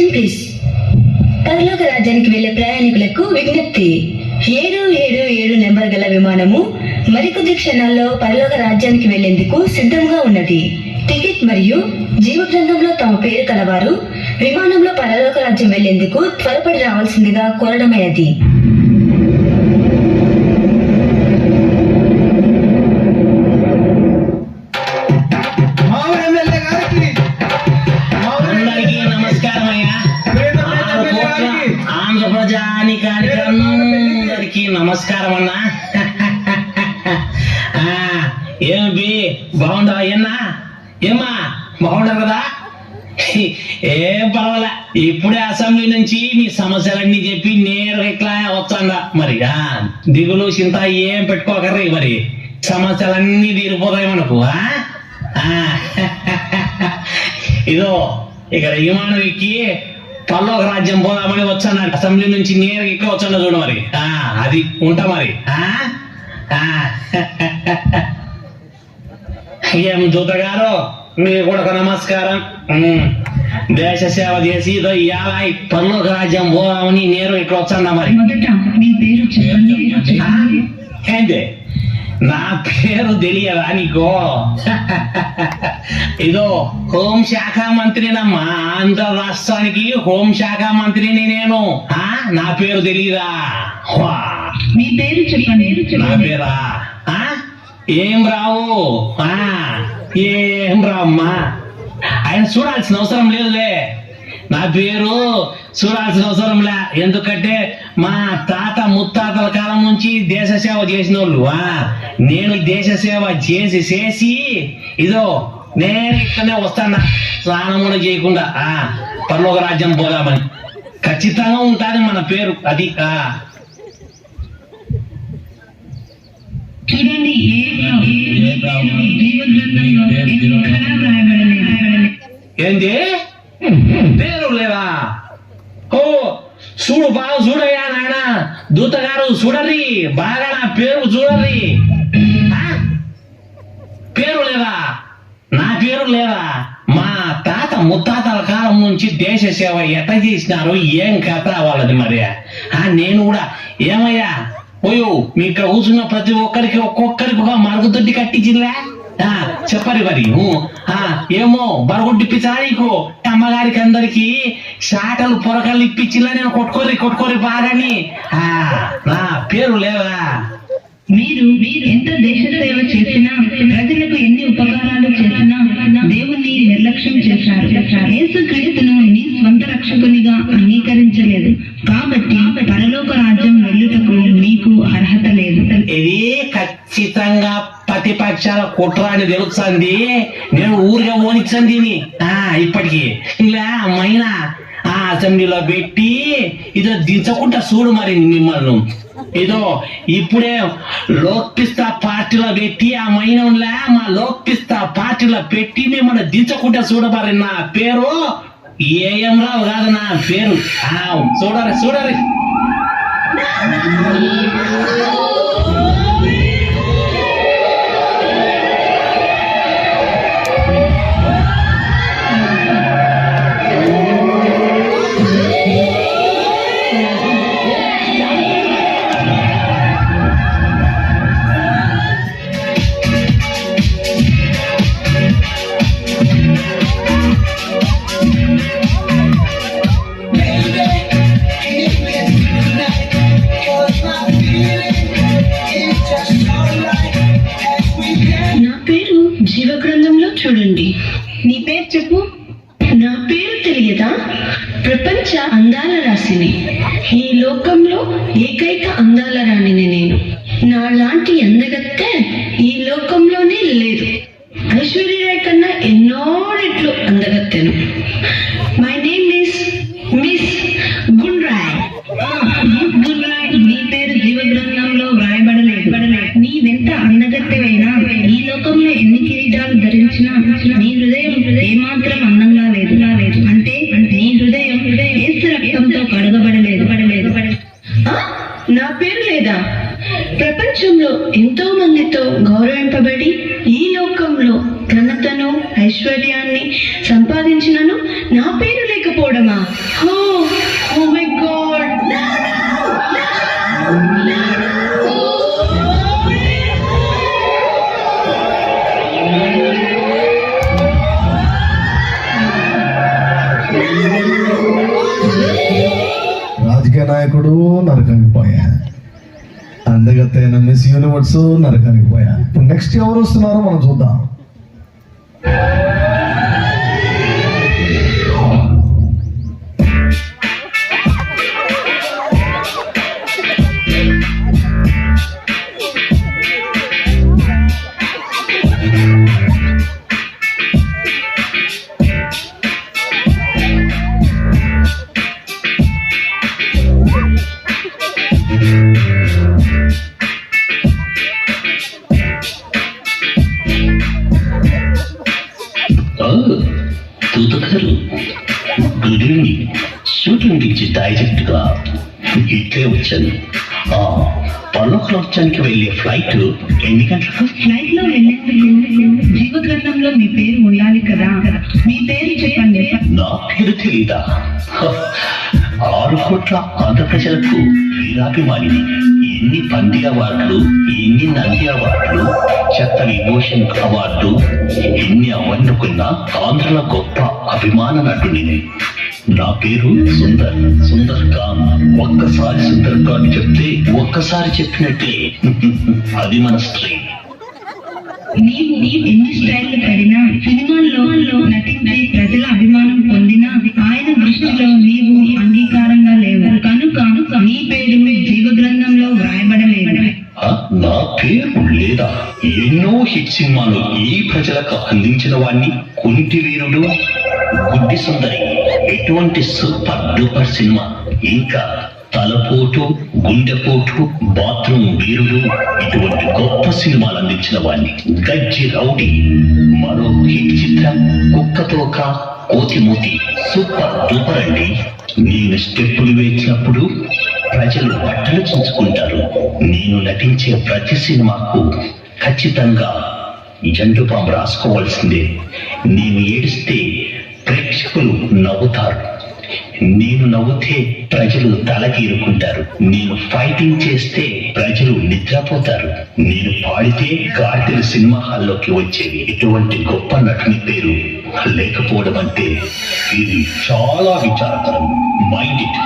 Attention please పరలోక రాజ్యానికి వెళ్ళే ప్రయాణికులకు విజ్ఞప్తి. ఏడు ఏడు ఏడు నెంబర్ గల విమానము మరికొద్ది క్షణాల్లో పరలోక రాజ్యానికి వెళ్ళేందుకు సిద్ధంగా ఉన్నది. టికెట్ మరియు జీవ గ్రంథంలో తమ పేరు కలవారు. విమానంలో పరలోక రాజ్యం వెళ్ళేందుకు త్వరపడి రావాల్సిందిగా కోరడమైనది. నమస్కారం అన్నా. ఆ, ఏం బి బాగుండవా అయ్యన్నా? ఏమ్మా బాగుండవు కదా? ఏం పర్వాలే ఇప్పుడే అసెంబ్లీ నుంచి నీ సమస్యలన్నీ చెప్పి నేరుగా ఇట్లా వస్తాడా. మరి దిగులు చింత ఏం పెట్టుకోకర్రీ మరి? సమస్యలన్నీ తీరిపోతాయి మనకు ఆ? ఇదో ఇక్కడ విమానం ఎక్కి పల్లోక రాజ్యం పోదామని వచ్చాను. అసెంబ్లీ నుంచి నేరుగా ఇక్కడ వచ్చాను చూడు మరి. ఆ, అది ఉంటా మరి. ఏం దూత గారు మీకు కూడా ఒక నమస్కారం. ఉమ్. దేశ సేవ చేసి ఇవాళ పల్లోక రాజ్యం పోదామని నేరు ఇక్కడ వచ్చాను మరి. మీ? ఏంటి నా పేరు తెలియదా నీకో? ఇదో హోంశాఖ మంత్రినమ్మా. ఆంధ్ర రాష్ట్రానికి హోంశాఖ మంత్రిని నేను. ఆ నా పేరు తెలియదా మీ పేరు చెప్పండి. నా పేరా? ఆ? ఏం రావు? ఆ ఏం రామ్మా? ఆయన చూడాల్సిన అవసరం లేదులే. నా పేరు చూడాల్సిన అవసరం లే ఎందుకంటే మా తాత ముత్తాతల కాలం నుంచి దేశ సేవ చేసిన వాళ్ళు ఆ, నేను దేశ సేవ చేసి చేసి ఇదో నేను ఇక్కడనే వస్తానా? స్నానం కూడా చేయకుండా ఆ? పర్లోక రాజ్యం పోదామని. ఖచ్చితంగా ఉంటుంది మన పేరు అది ఆ? చూడండి ఏంది పేరు లేదా ఓ చూడు బాగా చూడయ్యా నాయన దూత చూడరి బాగా నా పేరు చూడరి పేరు లేదా? నా పేరు లేదా? మా తాత ముత్తాతల కాలం నుంచి దేశ సేవ ఎట్ట చేసినారు ఏం కథ వాళ్ళది మరి? ఆ నేను కూడా. ఏమయ్యా? పోయో మీ ఇక్కడ కూర్చున్న ప్రతి ఒక్కరికి ఒక్కొక్కరికి ఒక మరుగుదొడ్డి కట్టించిందిలే ఆ, చెప్పరి మరి. ఆ, ఏమో బరగొడ్డి ఇప్పించా నీకు? అమ్మగారికి అందరికి షాటలు పొరకలు ఇప్పించిలా నేను కొట్టుకోరి కొట్టుకోరి బాగాని. ఆ, నా పేరు లేదా మీరు మీరు ఎంత దేశ సేవ చేసినా ప్రజలకు ఎన్ని ఉపకారాలు చేసినా దేవుణ్ణి నిర్లక్ష్యం చేశారు. యేసు క్రీస్తును నీ స్వంత రక్షకునిగా అంగీకరించలేదు. కాబట్టి పరలోక రాజ్యం వెళ్ళుటకు నీకు అర్హత లేదు. ఇది ఖచ్చితంగా ప్రతిపక్షాల కుట్ర అని తెలుస్తుంది. నేను ఊరిగా ఓనిచ్చంది దీన్ని. ఆ ఇప్పటికి. ఇలా మైనా ఆ అసెంబ్లీలో పెట్టి ఇదో దించకుండా చూడు మరి మిమ్మల్ని. ఇదో ఇప్పుడే లోక్పిస్తా పార్టీలో పెట్టి ఆ మైనంలా మా లోక్పిస్తా పార్టీలో పెట్టి మిమ్మల్ని దించకుండా చూడబారి నా పేరు. ఏఎం రావు కాదు నా పేరు. చూడరు చూడరు. ప్రపంచ అందాల రాశిని. ఈ లోకంలో ఏకైక అందాల రాణిని నేను. నా లాంటి అందగత్తె ఈ లోకంలోనే లేదు. ఐశ్వర్యరాయ్ కన్నా ఎన్నో రెట్లు అందగత్తెను my name is miss Gundrai Gundrai నీ పేరు జీవ గ్రంథంలో వ్రాయబడలేదు నీవెంత అన్నగత్తెవైనా ఈ లోకంలో ఎన్ని కిరీటాలు ధరించినా నీ హృదయం ఏమాత్రం అందంగా లేదు లేదు. అంటే నీ హృదయం ఏసు రక్తంతో కడగబడలేదు పడలేదు ఆ? నా పేరు లేదా ప్రపంచంలో ఎంతో మందితో గౌరవింపబడి ఈ లోకంలో ఘనతను ఐశ్వర్యాన్ని సంపాదించినను నా పేరు లేకపోవడమా? ఓ ఓ మై గాడ్! రాజకీయ నాయకుడు నరకానికి పోయా అందగత్తైన మిస్ యూనివర్స్ నరకానికి పోయా. ఇప్పుడు నెక్స్ట్ ఎవరు వస్తున్నారో మనం చూద్దాం. డైరెక్ట్గా ఇట్లే వచ్చాను. ఆ, పర్లోకలోకానికి వెళ్ళే ఫ్లైట్ ఎన్ని గంటలకు ఫ్లైట్లో జీవగ్రంథంలో మీ పేరు ఉండాలి కదా. మీ పేరు చెప్పండి. నా పేరు తెలీదా? ఆరు కోట్ల ఆంధ్ర ప్రజలకు వీరాభిమానిని. ఇన్ని పంది అవార్డులు ఇన్ని నంది అవార్డులు చెత్త విభూషణ్ అవార్డు ఇన్ని అవన్నుకున్న ఆంధ్రుల గొప్ప అభిమాన నటుని నా పేరు సుందర్. సుందర్ ఖాన్ ఒక్కసారి సుందర్ ఖాన్ చెప్తే ఒక్కసారి చెప్పినట్టే. అది మన స్ట్రీట్ నీవు ఎన్ని స్టైల్ పడినా సినిమాల్లో నటించి ప్రజల అభిమానం పొందినా ఆయన దృష్టిలో నీవు హిట్ సినిమాలు ఈ ప్రజలకు అందించిన వాణ్ణి కుంటి వీరుడు గుడ్డి సుందరి. ఎటువంటి సూపర్ డూపర్ సినిమా. ఇంకా తలపోటు గుండెపోటు బాత్రూమ్ వీరుడు ఇటువంటి గొప్ప సినిమాలు అందించిన వాణ్ణి. గజ్జి రౌడీ. మరో హిట్ చిత్రం కుక్కతోక కోతిమూతి. సూపర్ డూపర్ అండి. నేను స్టెప్పులు వేసినప్పుడు ప్రజలు బట్టలు చించుకుంటారు. నేను నటించే ప్రతి సినిమాకు ఖచ్చితంగా జంతు పాము రాసుకోవాల్సిందే. నేను ఏడిస్తే ప్రేక్షకులు నవ్వుతారు. నేను నవ్వుతే ప్రజలు తలకీరుకుంటారు. నేను ఫైటింగ్ చేస్తే ప్రజలు నిద్రపోతారు. నేను పాడితే గాడిదలు సినిమా హాల్లోకి వచ్చేవి. ఇటువంటి గొప్ప నటుని పేరు లేకపోవడం అంటే ఇది చాలా విచారకరం. మైండ్ ఇట్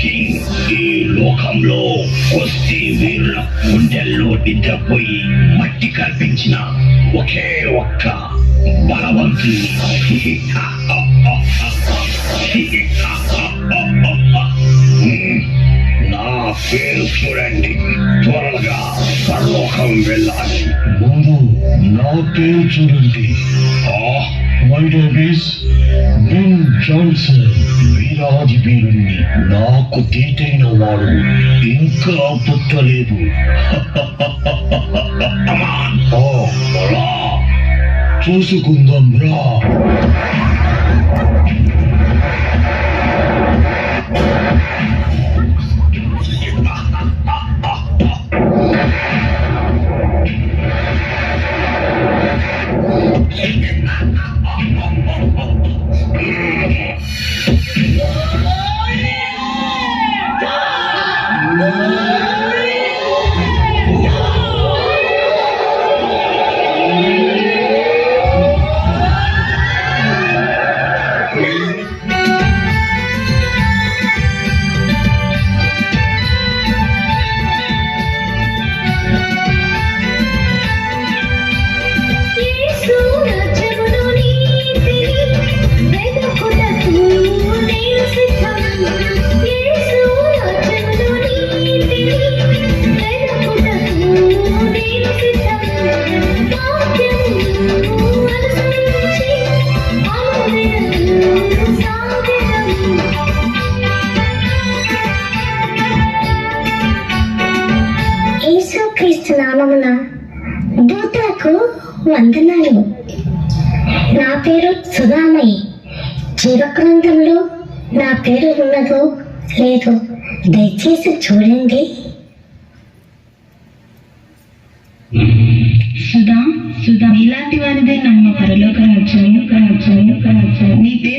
కింగ్ ఈ లోకంలో కుస్తీ వీరుల గుండెల్లో నిద్రపోయి మట్టి కల్పించిన ఒకే ఒక్క బలవంతుని. నా పేరు చూడండి. త్వరగా పరలోకం వెళ్ళాలి. ముందు నా పేరు చూడండి. My name is Bill Johnson వీరాది వీరుణ్ణి నాకు తీటైన వాడు ఇంకా పుట్టలేదు. చూసుకుందాం రా. యేసు నామమున దూతలకు వందనాలు. నా పేరు సుధామయ్య. జీవగ్రంథంలో నా పేరు ఉన్నదో లేదో దయచేసి చూడండి. సుధా సుధా ఇలాంటి వారిదే నమ్మ. పరలోక రాజ్యం నీ పేరు